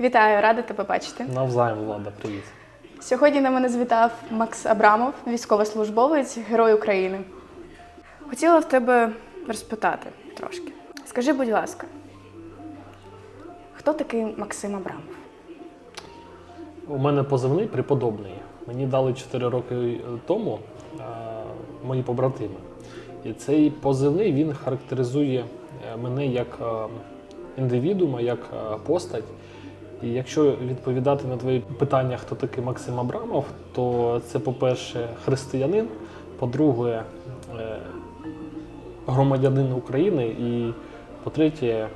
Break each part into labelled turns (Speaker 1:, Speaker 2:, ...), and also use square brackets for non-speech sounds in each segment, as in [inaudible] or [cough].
Speaker 1: Вітаю, рада тебе бачити.
Speaker 2: Навзаєм, Влада, привіт.
Speaker 1: Сьогодні на мене звітав Макс Абрамов, військовослужбовець, Герой України. Хотіла в тебе розпитати трошки. Скажи, будь ласка, хто такий Максим Абрамов?
Speaker 2: У мене позивний преподобний. Мені дали 4 роки тому е, мої побратими. І цей позивний він характеризує е, мене як е, індивідуума, як е, постать. І якщо відповідати на твої питання, хто такий Максим Абрамов, то це, по-перше, християнин, по-друге, е, громадянин України і, по-третє,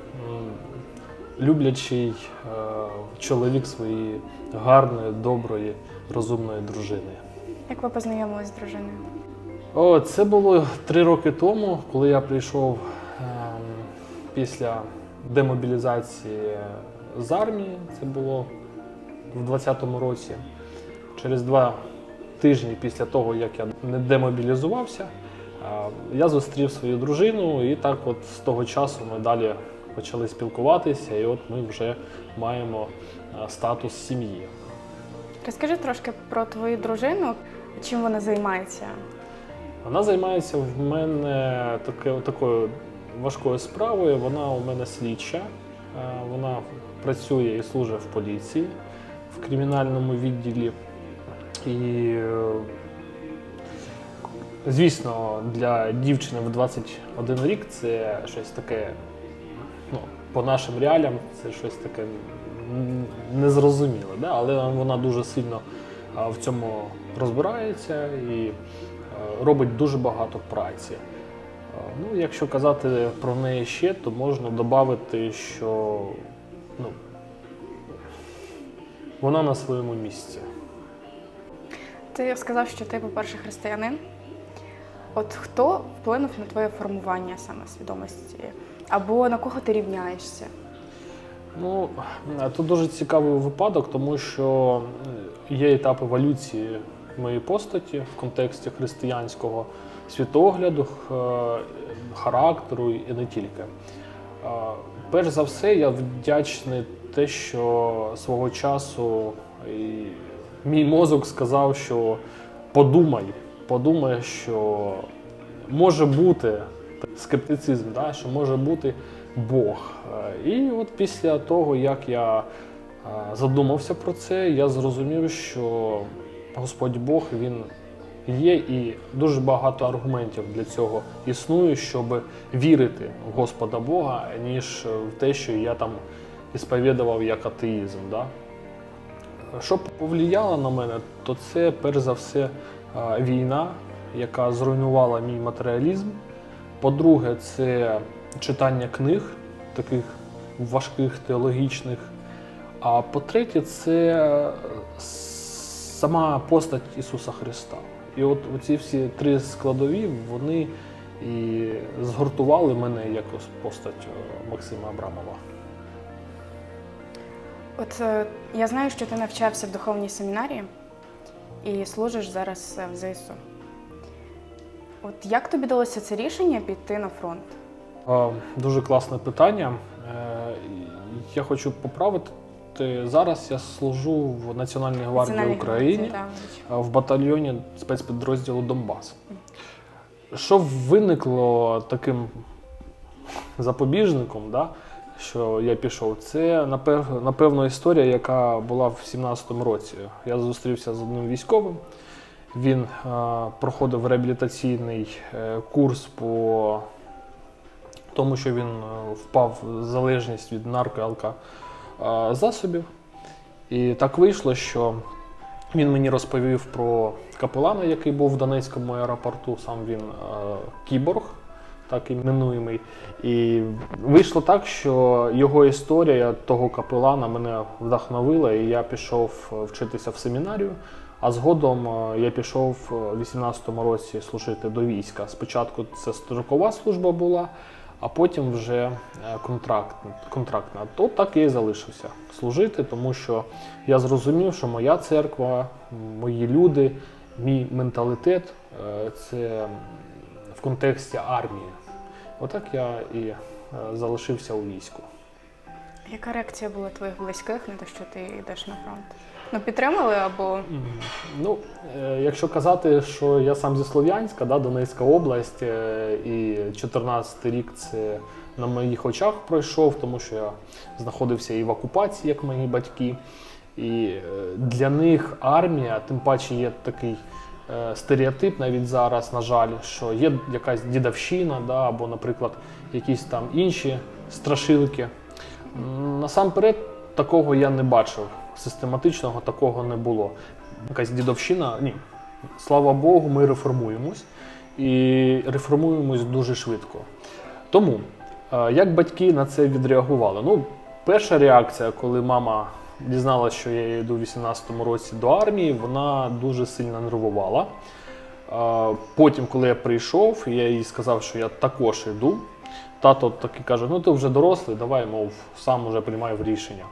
Speaker 2: люблячий е, чоловік своєї гарної, доброї, розумної дружини.
Speaker 1: Як ви познайомились з дружиною?
Speaker 2: О, це було три роки тому, коли я прийшов ем, після демобілізації з армії. Це було в 20-му році. Через два тижні після того, як я не демобілізувався, я зустрів свою дружину, і так от з того часу ми далі почали спілкуватися, і от ми вже маємо статус сім'ї.
Speaker 1: Розкажи трошки про твою дружину, чим вона займається.
Speaker 2: Вона займається в мене таке, такою важкою справою. Вона у мене слідча. Е, Вона працює і служить в поліції в кримінальному відділі. І, е, звісно, для дівчини в 21 рік це щось таке, ну, по нашим реаліям, це щось таке незрозуміле. Да? Але вона дуже сильно в цьому розбирається і е, робить дуже багато праці. Ну, якщо казати про неї ще, то можна додати, що ну, вона на своєму місці.
Speaker 1: Ти сказав, що ти, по-перше, християнин. От хто вплинув на твоє формування саме свідомості? Або на кого ти рівняєшся?
Speaker 2: Ну, тут дуже цікавий випадок, тому що є етап еволюції моєї постаті в контексті християнського світогляду, характеру і не тільки. Е, Перш за все, я вдячний те, що свого часу мій мозок сказав, що подумай, подумай, що може бути скептицизм, да, що може бути Бог. Е, І от після того, як я е, задумався про це, я зрозумів, що Господь Бог він є, і дуже багато аргументів для цього існує, щоб вірити в Господа Бога, ніж в те, що я там ісповідував як атеїзм. Да? Що повлияло на мене, то це перш за все війна, яка зруйнувала мій матеріалізм. По-друге, це читання книг, таких важких теологічних. А по-третє, це сама постать Ісуса Христа. І от ці всі три складові, вони і згуртували мене як постать е, Максима Абрамова.
Speaker 1: От е, я знаю, що ти навчався в духовній семінарії і служиш зараз е, в ЗСУ. От як тобі далося це рішення піти на фронт?
Speaker 2: Дуже класне питання. Я хочу поправити. Зараз я служу в Національній гвардії України в батальйоні спецпідрозділу Донбас. Що виникло таким запобіжником, да, що я пішов, це напевно історія, яка була в 17-му році. Я зустрівся з одним військовим. Він е, проходив реабілітаційний е, курс по тому, що він е, впав в залежність від нарко засобів. І так вийшло, що він мені розповів про капелана, який був в Донецькому аеропорту, сам він е, кіборг, так іменуємий. І вийшло так, що його історія того капелана мене вдохновила, і я пішов е, вчитися в семінарію. А згодом е, я пішов е, в 18-му році служити до війська. Спочатку це строкова служба була, а потім вже е, контракт, контрактна. То так я і залишився служити, тому що я зрозумів, що моя церква, мої люди, мій менталітет е, це в контексті армії. Отак я і е, залишився у війську.
Speaker 1: Яка реакція була твоїх близьких на те, що ти йдеш на фронт? Ну, підтримали або
Speaker 2: Ну, е, якщо казати, що я сам зі Слов'янська, да, Донецька область, е, і 14 рік це на моїх очах пройшов, тому що я знаходився і в окупації, як мої батьки. І е, для них армія, тим паче є такий стереотип навіть зараз, на жаль, що є якась дідовщина, да, або, наприклад, якісь там інші страшилки. Насамперед, такого я не бачив. Систематичного такого не було. Якась дідовщина, ні. Слава Богу, ми реформуємось і реформуємось дуже швидко. Тому, е, як батьки на це відреагували? Ну, перша реакція, коли мама дізналася, що я йду у 18-му році до армії, вона дуже сильно нервувала. Е, Потім, коли я прийшов, я їй сказав, що я також йду. Тато таки каже: ну ти вже дорослий, давай, мов, сам уже приймай рішення.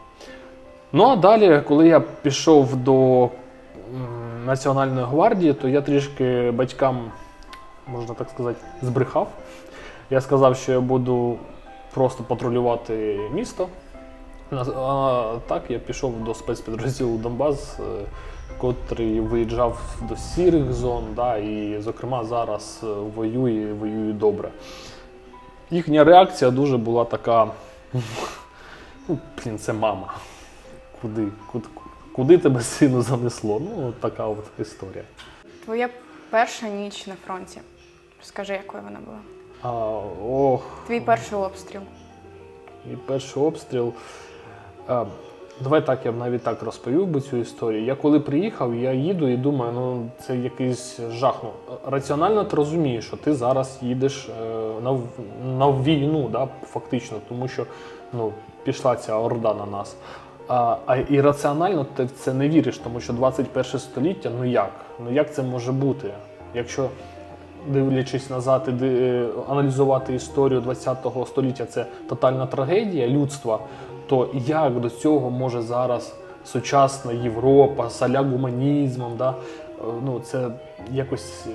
Speaker 2: Ну а далі, коли я пішов до Національної гвардії, то я трішки батькам, можна так сказати, збрехав. Я сказав, що я буду просто патрулювати місто. А так я пішов до спецпідрозділу Донбас, е, котрий виїжджав до сірих зон, да, і, зокрема, зараз е, воює воює добре. Їхня реакція дуже була така. [laughs] Ну, блін, це мама. Куди, куди, куди тебе сину занесло? Ну, от така от історія.
Speaker 1: твоя перша ніч на фронті? Розкажи, якою вона була?
Speaker 2: А, ох,
Speaker 1: Твій перший обстріл.
Speaker 2: і перший обстріл. А, давай так, я б навіть так розповів би цю історію. Я коли приїхав, я їду і думаю, ну це якийсь жах. Ну, раціонально ти розумієш, що ти зараз їдеш е, на, на війну, да, фактично, тому що ну, пішла ця орда на нас. А, а і раціонально ти в це не віриш, тому що 21 століття, ну як? Ну як це може бути? Якщо дивлячись назад і е, аналізувати історію ХХ століття, це тотальна трагедія людства, то як до цього може зараз сучасна Європа з аля гуманізмом, да? Е, ну це якось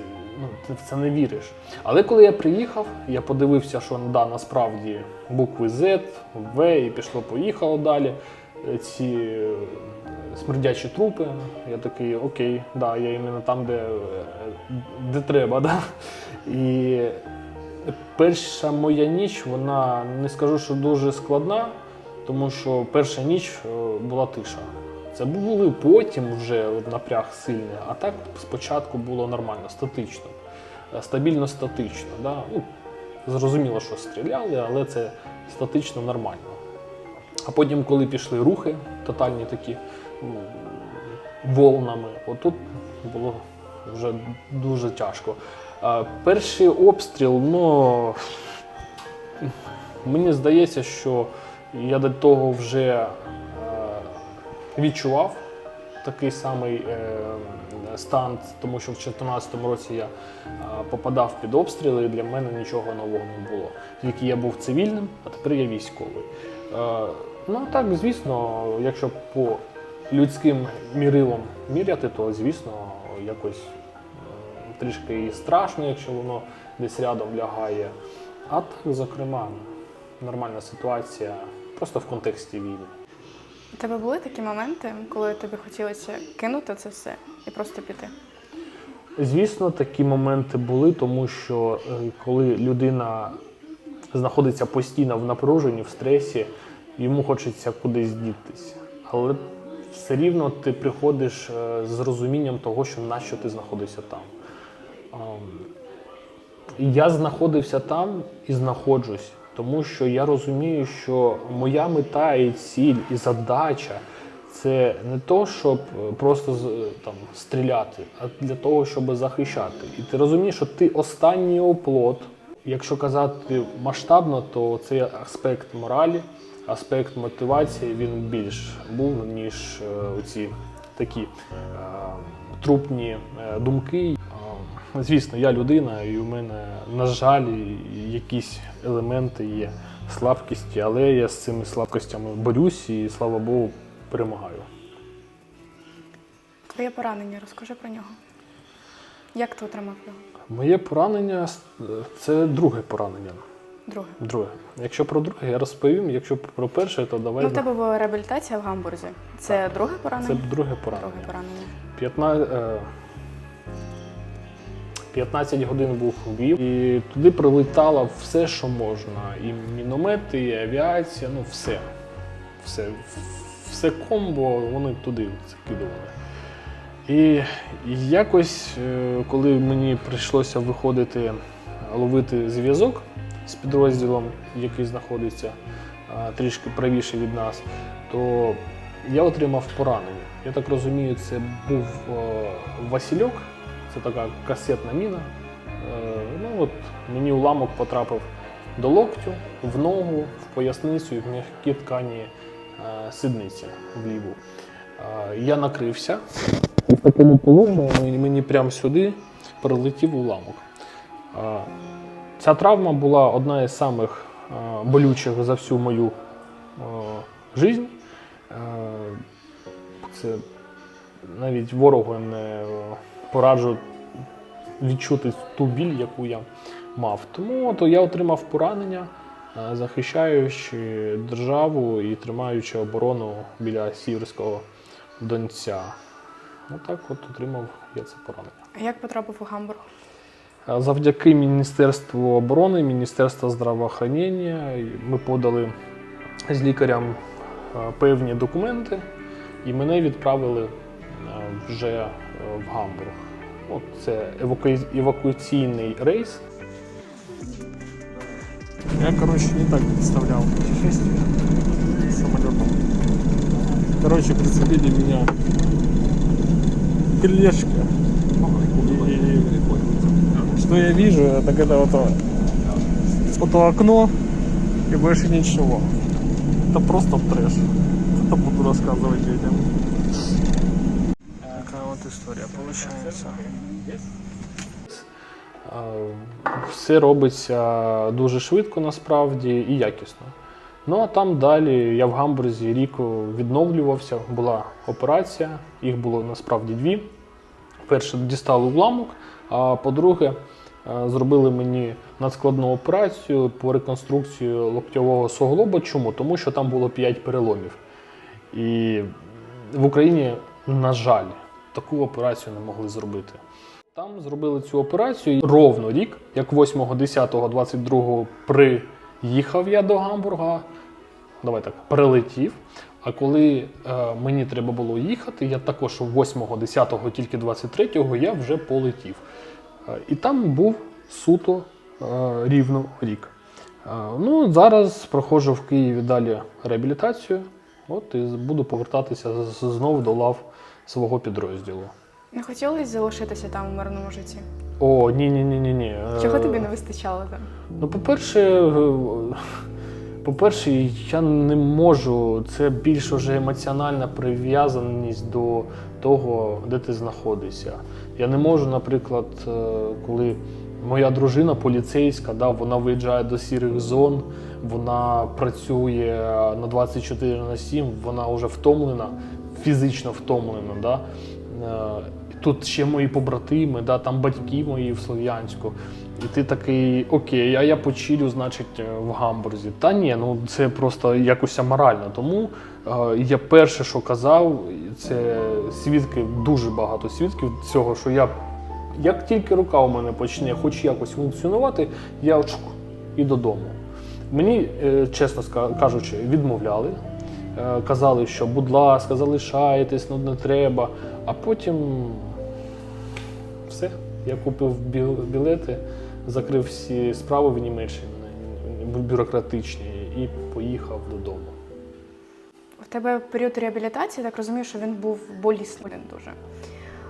Speaker 2: ну, ти в це не віриш. Але коли я приїхав, я подивився, що да, насправді букви Z, В і пішло-поїхало далі. Ці е, смердячі трупи. Я такий, окей, да, я іменно там, де, е, де треба. [laughs] Да? І перша моя ніч, вона не скажу, що дуже складна, тому що перша ніч е, була тиша. Це були потім вже напряг сильний, а так спочатку було нормально, статично, стабільно статично. Да? Ну, зрозуміло, що стріляли, але це статично нормально. А потім, коли пішли рухи, тотальні такі волнами, отут було вже дуже тяжко. Перший обстріл, ну мені здається, що я до того вже е, відчував такий самий е, стан, тому що в 2014 році я е, попадав під обстріли, і для мене нічого нового не було. Тільки я був цивільним, а тепер я військовий. Ну так, звісно, якщо по людським мірилам міряти, то звісно якось трішки і страшно, якщо воно десь рядом лягає. А так, зокрема, нормальна ситуація просто в контексті війни.
Speaker 1: У тебе були такі моменти, коли тобі хотілося кинути це все і просто піти?
Speaker 2: Звісно, такі моменти були, тому що е, коли людина знаходиться постійно в напруженні, в стресі, йому хочеться кудись дітись. Але все рівно ти приходиш е, з розумінням того, що нащо ти знаходишся там. Я знаходився там і знаходжусь, тому що я розумію, що моя мета і ціль, і задача це не то, щоб е, просто е, там стріляти, а для того, щоб захищати. І ти розумієш, що ти останній оплот. Якщо казати масштабно, то цей аспект моралі, аспект мотивації він більш був, ніж е, оці такі е, трупні е, думки. Звісно, я людина, і у мене, на жаль, якісь елементи є слабкісті, але я з цими слабкостями борюсь і, слава Богу, перемагаю.
Speaker 1: Твоє поранення, розкажи про нього. Як ти отримав його?
Speaker 2: Моє поранення це друге поранення.
Speaker 1: Друге.
Speaker 2: Друге. Якщо про друге, я розповім. Якщо про перше, то давай.
Speaker 1: Ну, в тебе була реабілітація в Гамбурзі. Це друге
Speaker 2: Це друге поранення.
Speaker 1: Друге поранення.
Speaker 2: 15, е, 15 годин був у Львів, і туди прилетало все, що можна. І міномети, і авіація, ну все. Все, все комбо вони туди закидували. І якось, е, коли мені прийшлося виходити, ловити зв'язок з підрозділом, який знаходиться трішки правіше від нас, то я отримав поранення. Я так розумію, це був Васильок, це така касетна міна. Е, ну от мені уламок потрапив до локтю, в ногу, в поясницю і в м'які ткані е, сидниці в ліву. Е, я накрився. В такому мені, мені прямо сюди прилетів уламок. Ця травма була одна із самих е, болючих за всю мою е, життя. Е, Це навіть ворогу не пораджу відчути ту біль, яку я мав. Тому то я отримав поранення, захищаючи державу і тримаючи оборону біля Сіверського Донця. Отак от отримав я це поранення.
Speaker 1: А як потрапив у Гамбург?
Speaker 2: Завдяки Міністерству оборони, Міністерству здравоохранення ми подали з лікарем е, певні документи, і мене відправили вже е, в Гамбург. От це евакуаційний рейс. Я, короче, не так представлял путешествие самолетом. Короче, прицепили меня к тележке. И что я вижу, так это вот, то- вот то окно и больше ничего. Это просто трэш. Это буду рассказывать детям. Такая вот история получается. Все робиться дуже швидко насправді і якісно. Ну а там далі я в Гамбурзі рік відновлювався, була операція, їх було насправді дві. Перше дістали уламок, а по-друге, е, зробили мені надскладну операцію по реконструкції локтєвого суглоба. Чому? Тому що там було 5 переломів. І в Україні, на жаль, таку операцію не могли зробити. Там зробили цю операцію ровно рік, як 8.10.22 приїхав я до Гамбурга. Давай так, прилетів. А коли е, мені треба було їхати, я також 8-го, 10-го, тільки 23-го я вже полетів. Е, і там був суто е, рівно рік. Е, ну, зараз проходжу в Києві далі реабілітацію. От і буду повертатися знову до лав свого підрозділу.
Speaker 1: Не хотілося залишитися там у мирному житті?
Speaker 2: О, ні, ні, ні, ні, ні.
Speaker 1: Чого тобі не вистачало там?
Speaker 2: Ну, по-перше, по-перше, я не можу. Це більш уже емоціональна прив'язаність до того, де ти знаходишся. Я не можу, наприклад, е, коли моя дружина поліцейська, да, вона виїжджає до сірих зон, вона працює на 24 на 7, вона вже втомлена, фізично втомлена. Да? Тут ще мої побратими, да, там батьки мої в Слов'янську. І ти такий, окей, а я почилю, значить, е, в гамбурзі. Та ні, ну це просто якось аморально. Тому е, я перше, що казав, це свідки, дуже багато свідків цього, що я, як тільки рука у мене почне хоч якось функціонувати, я чук, і додому. Мені, е, чесно кажучи, відмовляли. Е, Казали, що будь ласка, залишайтесь, ну не треба. А потім все. Я купив білети, закрив всі справи в Німеччині бю- бюрократичні і поїхав додому.
Speaker 1: У тебе період реабілітації, так розумію, що він був болісний дуже.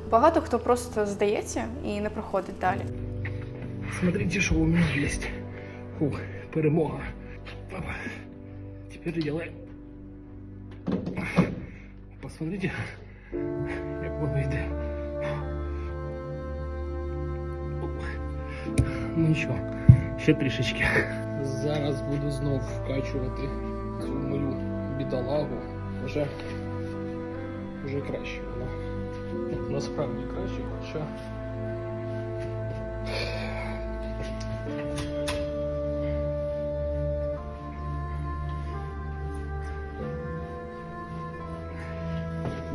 Speaker 1: Багато хто просто здається і не проходить далі.
Speaker 3: Смотрите, что у меня есть. Фух, перемога. Папа, теперь делаем. Посмотрите, як воно йде. Ну нічого, ще трішечки. Зараз буду знов вкачувати цю мою бідолагу. уже, уже краще вона.
Speaker 2: Насправді краще, хоча.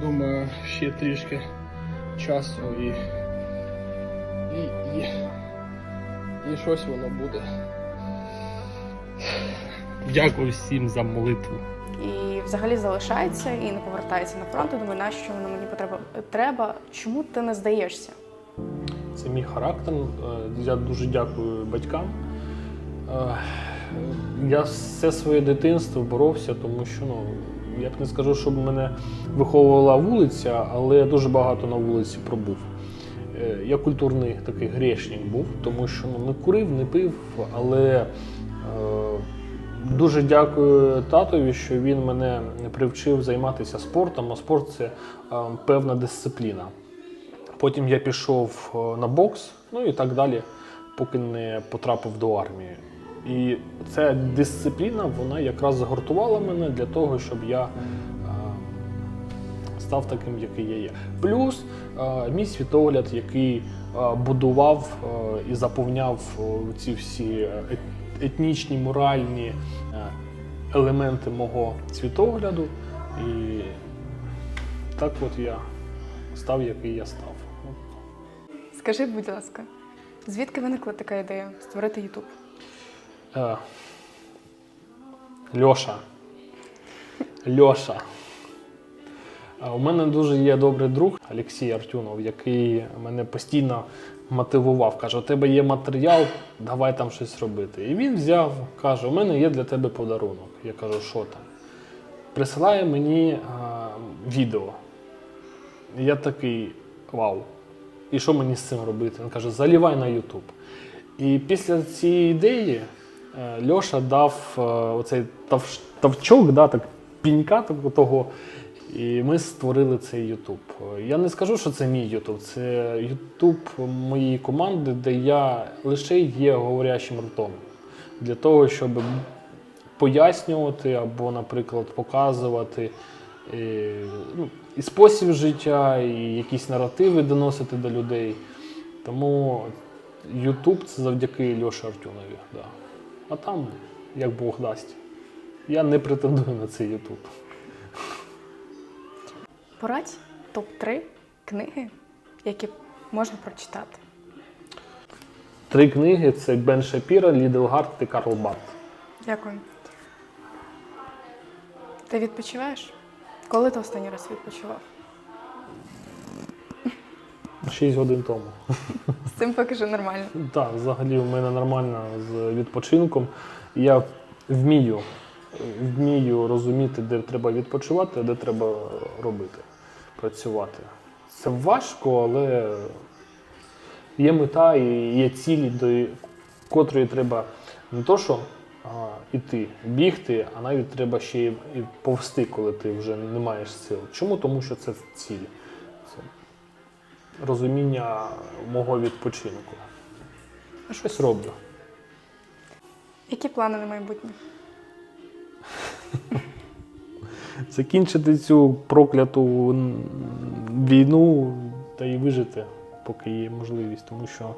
Speaker 3: Думаю, еще трішки часу и и и. І щось воно буде. Дякую всім за молитву.
Speaker 1: І взагалі залишається і не повертається на фронт. Я Думаю, нащо воно мені потреба треба? Чому ти не здаєшся?
Speaker 2: Це мій характер. Е, Я дуже дякую батькам. Е, Я все своє дитинство боровся, тому що ну, я б не скажу, щоб мене виховувала вулиця, але я дуже багато на вулиці пробув. Я культурний такий грешник був, тому що ну, не курив, не пив, але е, дуже дякую татові, що він мене привчив займатися спортом, а спорт це е, певна дисципліна. Потім я пішов е, на бокс, ну і так далі, поки не потрапив до армії. І ця дисципліна, вона якраз загортувала мене для того, щоб я став таким, який я є. Плюс е, мій світогляд, який е, будував е, і заповняв ці всі етнічні, моральні елементи мого світогляду. І так от я став, який я став.
Speaker 1: Скажи, будь ласка, звідки виникла така ідея створити Ютуб?
Speaker 2: Льоша. Льоша. У мене дуже є добрий друг Олексій Артюнов, який мене постійно мотивував. Каже: у тебе є матеріал, давай там щось робити. І він взяв, каже: у мене є для тебе подарунок. Я кажу, що там? Присилає мені е, відео. Я такий вау. І що мені з цим робити? Він каже, залівай на Ютуб. І після цієї ідеї е, Льоша дав е, оцей тав- тавчок, да, так, пінька того. І ми створили цей Ютуб. Я не скажу, що це мій Ютуб, це Ютуб моєї команди, де я лише є говорящим ртом. Для того, щоб пояснювати або, наприклад, показувати і, ну, і спосіб життя, і якісь наративи доносити до людей. Тому Ютуб це завдяки Льоші Артюнові. Да. А там, як Бог дасть. Я не претендую на цей Ютуб.
Speaker 1: Порадь топ-3 книги, які можна прочитати.
Speaker 2: Три книги це Бен Шапіра, Лідл Гарт і Карл Барт.
Speaker 1: Дякую. Ти відпочиваєш? Коли ти останній раз відпочивав?
Speaker 2: Шість годин тому.
Speaker 1: З цим поки що нормально.
Speaker 2: Так, взагалі у мене нормально з відпочинком. Я вмію, вмію розуміти, де треба відпочивати, а де треба робити, працювати. Це важко, але є мета і є цілі, до котрої треба не то, що а, іти, бігти, а навіть треба ще і повсти, коли ти вже не маєш сил. Чому? Тому що це ціль. Це розуміння мого відпочинку. Я щось роблю.
Speaker 1: Які плани на майбутнє?
Speaker 2: Закінчити цю прокляту війну та й вижити, поки є можливість, тому що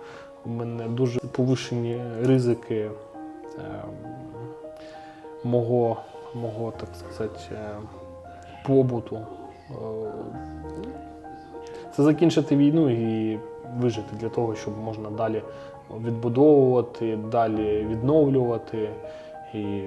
Speaker 2: у мене дуже повишені ризики е, мого, мого, так сказати, е, побуту. Е, Це закінчити війну і вижити для того, щоб можна далі відбудовувати, далі відновлювати. І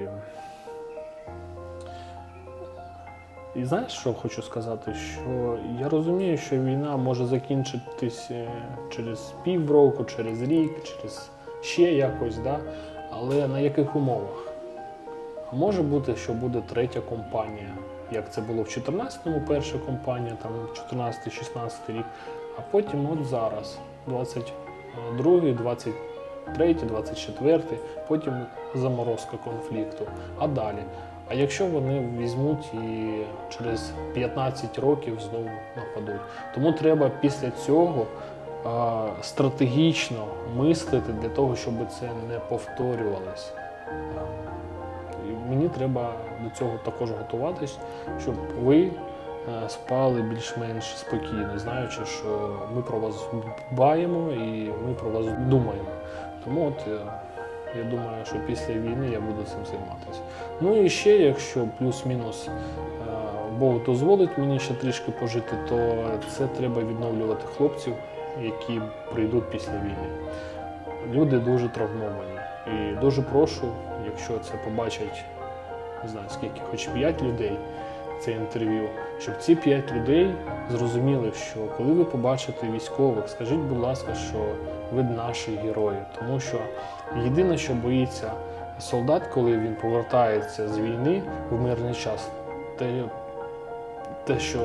Speaker 2: І знаєш, що хочу сказати? Що я розумію, що війна може закінчитись е, через півроку, через рік, через ще якось, да? але на яких умовах? Може бути, що буде третя компанія, як це було в 14-му, перша компанія, там 14-16 рік, а потім от зараз, 22-й, 23-й, 24-й, потім заморозка конфлікту. А далі? А якщо вони візьмуть і через 15 років знову нападуть, тому треба після цього е, стратегічно мислити для того, щоб це не повторювалось. Е, і мені треба до цього також готуватись, щоб ви е, спали більш-менш спокійно, знаючи, що ми про вас дбаємо і ми про вас думаємо. Тому от е, я думаю, що після війни я буду цим займатися. Ну і ще, якщо плюс-мінус е, Бог дозволить мені ще трішки пожити, то це треба відновлювати хлопців, які прийдуть після війни. Люди дуже травмовані. І дуже прошу, якщо це побачать, не знаю скільки, хоч 5 людей це інтерв'ю, щоб ці 5 людей зрозуміли, що коли ви побачите військових, скажіть, будь ласка, що ви наші герої, тому що єдине, що боїться солдат, коли він повертається з війни в мирний час, те, те що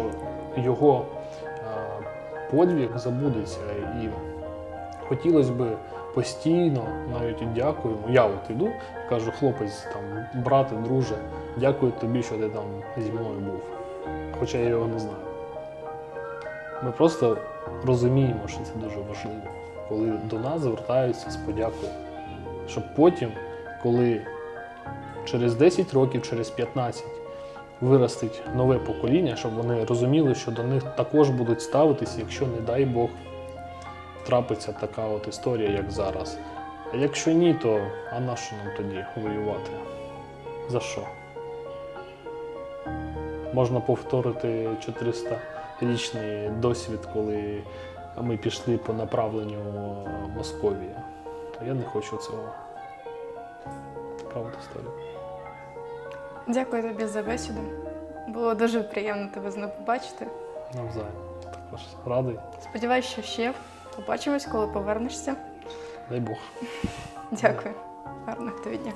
Speaker 2: його а, подвиг забудеться. І хотілося б постійно, навіть дякуємо. Я от іду, кажу, хлопець, там, брате, друже, дякую тобі, що ти там зі мною був. Хоча я його не знаю. Ми просто розуміємо, що це дуже важливо, коли до нас звертаються з подякою. Щоб потім, коли через 10 років, через 15 виростить нове покоління, щоб вони розуміли, що до них також будуть ставитися, якщо, не дай Бог, трапиться така от історія, як зараз. А якщо ні, то а на що нам тоді воювати? За що? Можна повторити 400-річний досвід, коли ми пішли по направленню Московії. Я не хочу цього. Правда, історія.
Speaker 1: Дякую тобі за бесіду. Було дуже приємно тебе знову побачити.
Speaker 2: Навзаєм. Також радий.
Speaker 1: Сподіваюсь, що ще побачимось, коли повернешся.
Speaker 2: Дай Бог.
Speaker 1: Дякую. Гарного тобі дня.